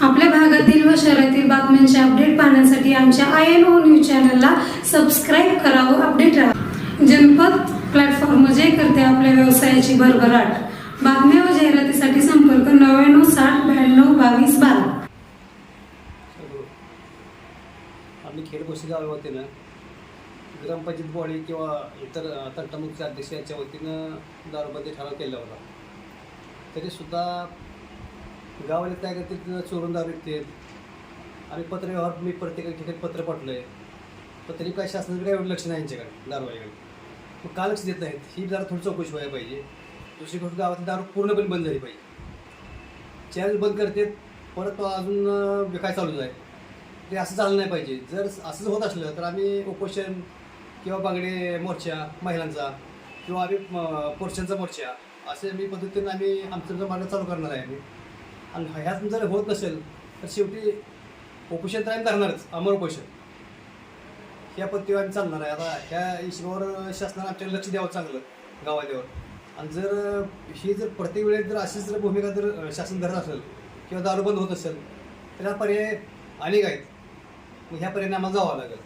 आपल्या भागातील व शहरातील बातम्यांचे अपडेट पाहण्यासाठी आमच्या आय एन ओ न्यूज चॅनलला सबस्क्राईब करा व अपडेट राहा. जनपद प्लॅटफॉर्म जे करते आपल्या व्यवसायाची भरभराट. बातम्या व जाहिरातीसाठी संपर्क नव्याण्णव साठ ब्याण्णव बावीस बारा. आम्ही खेडबोशी गावा वतीनं ग्रामपंचायत बॉडी किंवा इतर अ, अध्यक्ष यांच्या वतीनं दारूबंदी ठराव केला होता. तरीसुद्धा गावाला काय करतील चोरून दारू आम्ही आणि पत्रव्यवहार मी प्रत्येक ठिकाणी पत्र पाठलं आहे पण तरी काय शासनाकडे एवढं लक्ष नाही यांच्याकडे दारूवाल्याकडे. मग का लक्ष देत नाहीत? ही जरा थोडी चौकशी व्हायला पाहिजे. दुसरी गोष्ट गावातली दारू पूर्णपणे बंद झाली पाहिजे. चॅनल बंद करते परत अजून काय चालू आहे ते असं झालं नाही पाहिजे. जर असंच होत असलं तर आम्ही उपोषण किंवा बांगडे मोर्चा महिलांचा किंवा आम्ही पुरुषांचा मोर्चा असे मी पद्धतीने आम्ही आमचं जो मार्ग चालू करणार आहे आम्ही. आणि ह्यातून जर होत नसेल तर शेवटी उपोषण तर आम्ही धरणारच अमर उपोषण. ह्या पद्धतीवर आम्ही चालणार आहे. आता ह्या हिशोबावर शासनानं आमच्याकडे लक्ष द्यावं चांगलं गावाल्यावर. आणि जर ही जर प्रत्येक वेळेस जर अशीच जर भूमिका जर शासन धरत असेल किंवा दारू बंद होत असेल तर हा पर्याय अनेक आहेत. मग ह्या पर्यायाने आम्हाला जावं लागेल.